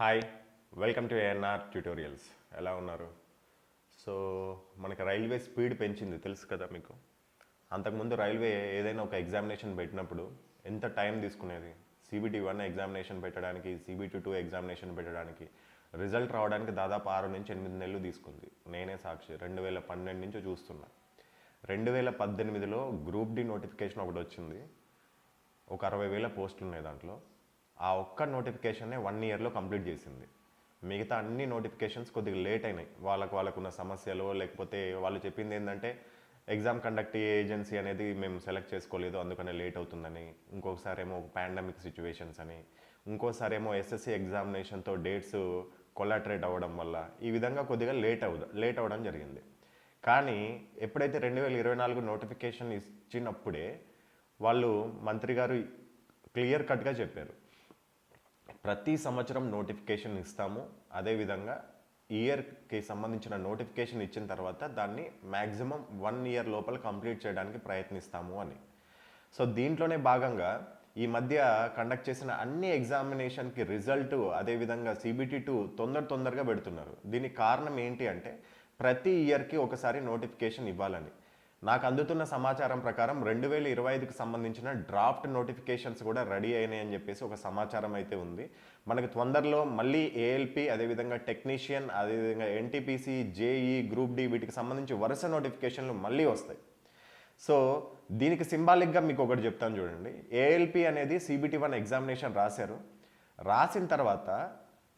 Hi welcome to ANR tutorials ఎలా ఉన్నారు? So మనకి రైల్వే స్పీడ్ పెంచింది తెలుసు కదా మీకు? అంతకుముందు రైల్వే ఏదైనా ఒక ఎగ్జామినేషన్ పెట్టినప్పుడు ఎంత టైం తీసుకునేది? సిబిటి వన్ ఎగ్జామినేషన్ పెట్టడానికి సిబిటి టూ ఎగ్జామినేషన్ పెట్టడానికి రిజల్ట్ రావడానికి దాదాపు ఆరు నుంచి ఎనిమిది నెలలు తీసుకుంది. నేనే సాక్షి రెండు వేల పన్నెండు నుంచి చూస్తున్నా. రెండు వేల పద్దెనిమిదిలో గ్రూప్ డి నోటిఫికేషన్ ఒకటి వచ్చింది. ఒక అరవై వేల పోస్టులు ఉన్నాయి దాంట్లో. ఆ ఒక్క నోటిఫికేషన్నే వన్ ఇయర్లో కంప్లీట్ చేసింది. మిగతా అన్ని నోటిఫికేషన్స్ కొద్దిగా లేట్ అయినాయి. వాళ్ళకు వాళ్ళకున్న సమస్యలు లేకపోతే వాళ్ళు చెప్పింది ఏంటంటే ఎగ్జామ్ కండక్ట్ ఏజెన్సీ అనేది మేము సెలెక్ట్ చేసుకోలేదు అందుకనే లేట్ అవుతుందని. ఇంకొకసారి ఏమో పాండమిక్ సిచ్యువేషన్స్ అని. ఇంకోసారి ఏమో ఎస్ఎస్సి ఎగ్జామినేషన్తో డేట్స్ కొలాటరేట్ అవ్వడం వల్ల. ఈ విధంగా కొద్దిగా లేట్ అవ లేట్ అవ్వడం జరిగింది. కానీ ఎప్పుడైతే రెండు వేల ఇరవై నాలుగు నోటిఫికేషన్ ఇచ్చినప్పుడే వాళ్ళు మంత్రి గారు క్లియర్ కట్గా చెప్పారు. ప్రతి సంవత్సరం నోటిఫికేషన్ ఇస్తాము. అదేవిధంగా ఇయర్కి సంబంధించిన నోటిఫికేషన్ ఇచ్చిన తర్వాత దాన్ని మ్యాక్సిమం వన్ ఇయర్ లోపల కంప్లీట్ చేయడానికి ప్రయత్నిస్తాము అని. సో దీంట్లోనే భాగంగా ఈ మధ్య కండక్ట్ చేసిన అన్ని ఎగ్జామినేషన్కి రిజల్ట్ అదేవిధంగా సిబిటి టూ తొందర తొందరగా పెడుతున్నారు. దీనికి కారణం ఏంటి అంటే ప్రతి ఇయర్కి ఒకసారి నోటిఫికేషన్ ఇవ్వాలని. నాకు అందుతున్న సమాచారం ప్రకారం రెండు వేల ఇరవై ఐదుకు సంబంధించిన డ్రాఫ్ట్ నోటిఫికేషన్స్ కూడా రెడీ అయినాయి అని చెప్పేసి ఒక సమాచారం అయితే ఉంది. మనకు తొందరలో మళ్ళీ ఏఎల్పి అదేవిధంగా టెక్నీషియన్ అదేవిధంగా ఎన్టీపీసీ జేఈ గ్రూప్ డి వీటికి సంబంధించి వరుస నోటిఫికేషన్లు మళ్ళీ వస్తాయి. సో దీనికి సింబాలిక్గా మీకు ఒకటి చెప్తాను చూడండి. ఏఎల్పి అనేది సిబిటి వన్ ఎగ్జామినేషన్ రాశారు. రాసిన తర్వాత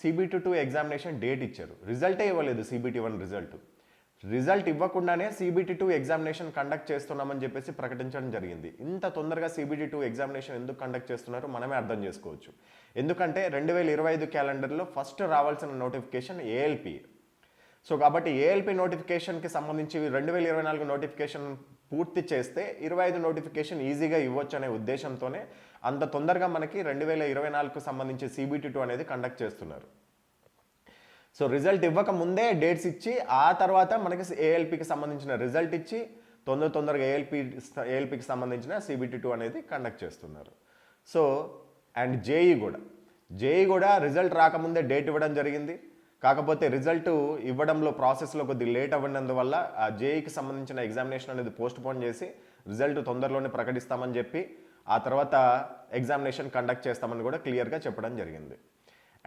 సిబిటి టూ ఎగ్జామినేషన్ డేట్ ఇచ్చారు. రిజల్టే ఇవ్వలేదు సిబిటి వన్ రిజల్ట్. రిజల్ట్ ఇవ్వకుండానే సిబిటి టూ ఎగ్జామినేషన్ కండక్ట్ చేస్తున్నామని చెప్పేసి ప్రకటించడం జరిగింది. ఇంత తొందరగా సిబిటి టూ ఎగ్జామినేషన్ ఎందుకు కండక్ట్ చేస్తున్నారో మనమే అర్థం చేసుకోవచ్చు. ఎందుకంటే రెండు వేల ఇరవై ఐదు క్యాలెండర్లో ఫస్ట్ రావాల్సిన నోటిఫికేషన్ ఏఎల్పి సో కాబట్టి ఏఎల్పి నోటిఫికేషన్కి సంబంధించి రెండు వేల ఇరవై నాలుగు నోటిఫికేషన్ పూర్తి చేస్తే ఇరవై ఐదు నోటిఫికేషన్ ఈజీగా ఇవ్వచ్చు అనే ఉద్దేశంతోనే అంత తొందరగా మనకి రెండు వేల ఇరవై నాలుగుకు సంబంధించి సిబిటి టూ అనేది కండక్ట్ చేస్తున్నారు. సో రిజల్ట్ ఇవ్వక ముందే డేట్స్ ఇచ్చి ఆ తర్వాత మనకి ఏఎల్పికి సంబంధించిన రిజల్ట్ ఇచ్చి తొందర తొందరగా ఏఎల్పి ఏఎల్పికి సంబంధించిన సిబిటి టూ అనేది కండక్ట్ చేస్తున్నారు. సో అండ్ జేఈ కూడా. జేఈ కూడా రిజల్ట్ రాకముందే డేట్ ఇవ్వడం జరిగింది. కాకపోతే రిజల్ట్ ఇవ్వడంలో ప్రాసెస్లో కొద్దిగా లేట్ అవ్వనందువల్ల ఆ జేఈకి సంబంధించిన ఎగ్జామినేషన్ అనేది పోస్ట్ పోన్ చేసి రిజల్ట్ తొందరలోనే ప్రకటిస్తామని చెప్పి ఆ తర్వాత ఎగ్జామినేషన్ కండక్ట్ చేస్తామని కూడా క్లియర్గా చెప్పడం జరిగింది.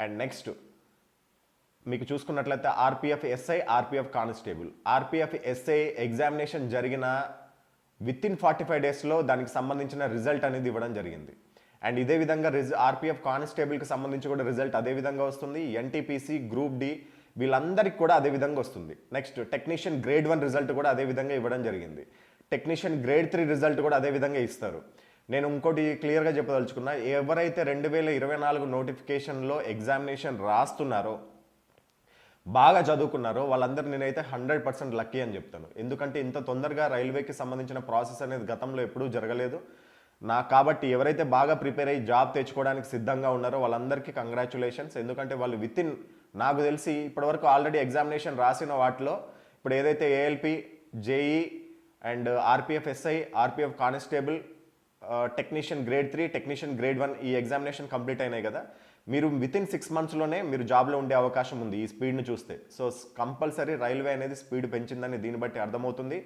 అండ్ నెక్స్ట్ మీకు చూసుకున్నట్లయితే RPF SI RPF constable. RPF SI examination జరిగిన విత్ ఇన్ ఫార్టీ ఫైవ్ డేస్లో దానికి సంబంధించిన రిజల్ట్ అనేది ఇవ్వడం జరిగింది. అండ్ ఇదే విధంగా రిజ ఆర్పిఎఫ్ కానిస్టేబుల్కి సంబంధించి కూడా రిజల్ట్ అదే విధంగా వస్తుంది. ఎన్టీపీసీ గ్రూప్ డి వీళ్ళందరికీ కూడా అదే విధంగా వస్తుంది. Next technician grade one result కూడా అదే విధంగా ఇవ్వడం జరిగింది. టెక్నీషియన్ గ్రేడ్ త్రీ రిజల్ట్ కూడా అదే విధంగా ఇస్తారు. నేను ఇంకోటి క్లియర్గా చెప్పదలుచుకున్నా ఎవరైతే రెండు వేల ఇరవై నాలుగు నోటిఫికేషన్లో ఎగ్జామినేషన్ రాస్తున్నారో బాగా చదువుకున్నారో వాళ్ళందరూ నేనైతే హండ్రెడ్ పర్సెంట్ లక్కీ అని చెప్తాను. ఎందుకంటే ఇంత తొందరగా రైల్వేకి సంబంధించిన ప్రాసెస్ అనేది గతంలో ఎప్పుడూ జరగలేదు. నా కాబట్టి ఎవరైతే బాగా ప్రిపేర్ అయ్యి జాబ్ తెచ్చుకోవడానికి సిద్ధంగా ఉన్నారో వాళ్ళందరికీ కంగ్రాచులేషన్స్. ఎందుకంటే వాళ్ళు విత్ ఇన్ నాకు తెలిసి ఇప్పటివరకు ఆల్రెడీ ఎగ్జామినేషన్ రాసిన వాటిలో ఇప్పుడు ఏదైతే ALP JE and RPF SI RPF constable technician grade three technician grade one ఈ ఎగ్జామినేషన్ కంప్లీట్ అయినాయి కదా. మీరు విత్ ఇన్ సిక్స్ మంత్స్లోనే మీరు జాబ్లో ఉండే అవకాశం ఉంది ఈ స్పీడ్ని చూస్తే. సో కంపల్సరీ రైల్వే అనేది స్పీడ్ పెంచిందని దీన్ని బట్టి అర్థమవుతుంది.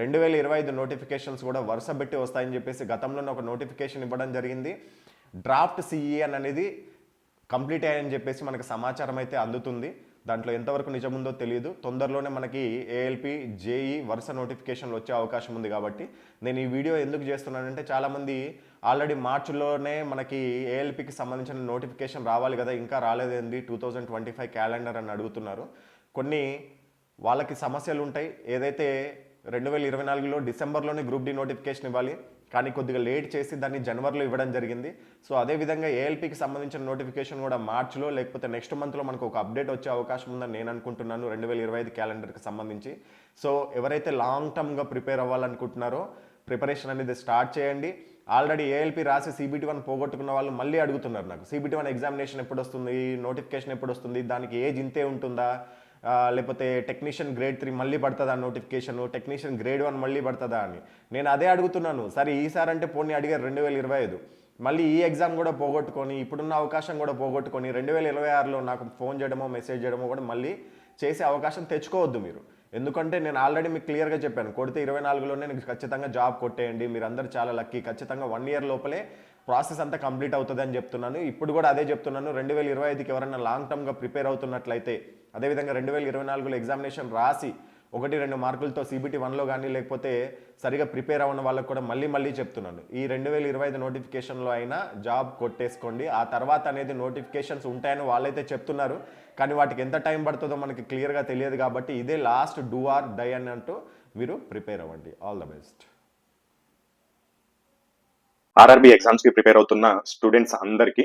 రెండు వేల ఇరవై ఐదు నోటిఫికేషన్స్ కూడా వరుస పెట్టి వస్తాయని చెప్పేసి గతంలోనే ఒక నోటిఫికేషన్ ఇవ్వడం జరిగింది. డ్రాఫ్ట్ సిఈఎన్ అనేది కంప్లీట్ అయ్యాయని చెప్పేసి మనకు సమాచారం అయితే అందుతుంది. దాంట్లో ఎంతవరకు నిజముందో తెలియదు తొందరలోనే మనకి ఏఎల్పి జేఈ వరుస నోటిఫికేషన్లు వచ్చే అవకాశం ఉంది కాబట్టి నేను ఈ వీడియో ఎందుకు చేస్తున్నానంటే చాలామంది ఆల్రెడీ మార్చిలోనే మనకి ఏఎల్పికి సంబంధించిన నోటిఫికేషన్ రావాలి కదా ఇంకా రాలేదేంది two thousand twenty five calendar అని అడుగుతున్నారు. కొన్ని వాళ్ళకి సమస్యలు ఉంటాయి ఏదైతే రెండు వేల ఇరవై నాలుగులో డిసెంబర్లోనే గ్రూప్ డి నోటిఫికేషన్ ఇవ్వాలి కానీ కొద్దిగా లేట్ చేసి దాన్ని జనవరిలో ఇవ్వడం జరిగింది. సో అదేవిధంగా ఏఎల్పికి సంబంధించిన నోటిఫికేషన్ కూడా మార్చిలో లేకపోతే నెక్స్ట్ మంత్లో మనకు ఒక అప్డేట్ వచ్చే అవకాశం ఉందని నేను అనుకుంటున్నాను రెండు వేల ఇరవై ఐదు క్యాలెండర్కి సంబంధించి. సో ఎవరైతే లాంగ్ టర్మ్గా ప్రిపేర్ అవ్వాలనుకుంటున్నారో ప్రిపరేషన్ అనేది స్టార్ట్ చేయండి. ఆల్రెడీ ఏఎల్పి రాసి సిబిటి వన్ పోగొట్టుకున్న వాళ్ళు మళ్ళీ అడుగుతున్నారు నాకు. సిబిటి వన్ ఎగ్జామినేషన్ ఎప్పుడు వస్తుంది నోటిఫికేషన్ ఎప్పుడు వస్తుంది దానికి ఏజ్ ఇంతే ఉంటుందా? లేకపోతే టెక్నీషియన్ గ్రేడ్ త్రీ మళ్ళీ పడుతుందా నోటిఫికేషన్ టెక్నీషియన్ గ్రేడ్ వన్ మళ్ళీ పడుతుందా అని. నేను అదే అడుగుతున్నాను. సరే ఈసారి అంటే పోనీ అడిగారు రెండు వేల ఇరవై ఐదు. మళ్ళీ ఈ ఎగ్జామ్ కూడా పోగొట్టుకొని ఇప్పుడున్న అవకాశం కూడా పోగొట్టుకొని రెండు వేల ఇరవై ఆరులో నాకు ఫోన్ చేయడమో మెసేజ్ చేయడమో కూడా మళ్ళీ చేసే అవకాశం తెచ్చుకోవద్దు మీరు. ఎందుకంటే నేను ఆల్రెడీ మీకు క్లియర్గా చెప్పాను. కొడితే ఇరవై నాలుగులోనే నేను ఖచ్చితంగా జాబ్ కొట్టేయండి. మీరు అందరు చాలా లక్కీ ఖచ్చితంగా వన్ ఇయర్ లోపలే ప్రాసెస్ అంతా కంప్లీట్ అవుతుంది అని చెప్తున్నాను. ఇప్పుడు కూడా అదే చెప్తున్నాను. రెండు వేల ఇరవై ఐదుకి ఎవరైనా లాంగ్ టర్మ్గా ప్రిపేర్ అవుతున్నట్లయితే అదేవిధంగా రెండు వేల ఇరవై నాలుగులో ఎగ్జామినేషన్ రాసి ఒకటి రెండు మార్కులతో సిబిటి వన్లో కానీ లేకపోతే సరిగా ప్రిపేర్ అవ్వని వాళ్ళకి కూడా మళ్ళీ మళ్ళీ చెప్తున్నాను. ఈ రెండు వేల ఇరవై ఐదు నోటిఫికేషన్లో అయినా జాబ్ కొట్టేసుకోండి. ఆ తర్వాత అనేది నోటిఫికేషన్స్ ఉంటాయని వాళ్ళైతే చెప్తున్నారు. కానీ వాటికి ఎంత టైం పడుతుందో మనకి క్లియర్గా తెలియదు కాబట్టి ఇదే లాస్ట్ డూ ఆర్ డై అని అంటూ మీరు ప్రిపేర్ అవ్వండి. ఆల్ ద బెస్ట్ ఆర్ఆర్బి ఎగ్జామ్స్కి ప్రిపేర్ అవుతున్న స్టూడెంట్స్ అందరికీ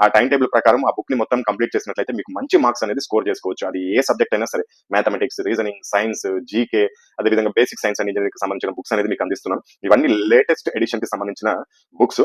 ఆ టైం టేబుల్ ప్రకారం ఆ బుక్ని మొత్తం కంప్లీట్ చేసినట్లయితే మీకు మంచి మార్క్స్ అనేది స్కోర్ చేసుకోవచ్చు. అది ఏ సబ్జెక్ట్ అయినా సరే మ్యాథమెటిక్స్ రీజనింగ్ సైన్స్ జీకే అదేవిధంగా బేసిక్ సైన్స్ అండ్ ఇంజనీరింగ్ సంబంధించిన బుక్స్ అనేది మీకు అందిస్తున్నాం ఇవన్నీ లేటెస్ట్ ఎడిషన్కి సంబంధించిన బుక్స్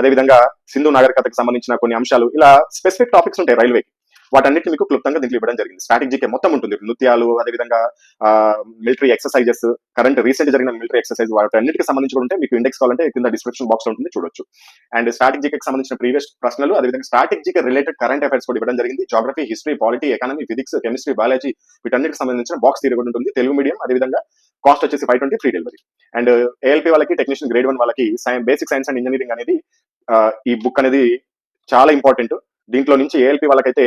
అదేవిధంగా సింధు నాగరికతకు సంబంధించిన కొన్ని అంశాలు ఇలా స్పెసిఫిక్ టాపిక్స్ ఉంటాయి రైల్వేకి. వాటన్నిటి మీకు క్లుప్తంగా దీంట్లో ఇవ్వడం జరిగింది. స్ట్రాటజీకే మొత్తం ఉంటుంది. నృత్యాలు అదేవిధంగా మిలిటరీ ఎక్సర్సైజెస్ కరెంట్ రీసెంట్ జరిగిన మిలిటరీ ఎక్సర్సైజ్ వాటన్నిటికి సంబంధించి కూడా ఉంటే మీకు ఇండెక్స్ కావాలంటే కింద డిస్క్రిప్షన్ బాక్స్ ఉంటుంది చూడొచ్చు. అండ్ స్ట్రాటజీకి సంబంధించిన ప్రీవియస్ ప్రశ్నలు అదేవిధంగా స్ట్రాటజీకి రిలేటెడ్ కరెంట్ అఫైర్స్ కూడా ఇవ్వడం జరిగింది. Geography history polity economy physics chemistry biology వీటన్నిటికి సంబంధించిన బాక్స్ తీరు కూడా ఉంటుంది. తెలుగు మీడియం అదేవిధంగా కాస్ట్ వచ్చేసి five twenty free delivery and ALP వాళ్ళకి టెక్నీషియన్ గ్రేడ్ వన్ వాళ్ళకి బేసిక్ సైన్స్ అండ్ ఇంజనీరింగ్ అనేది uh, ఈ బుక్ అనేది చాలా ఇంపార్టెంట్ దీంట్లో నుంచి ఏఎల్పి వాళ్ళకైతే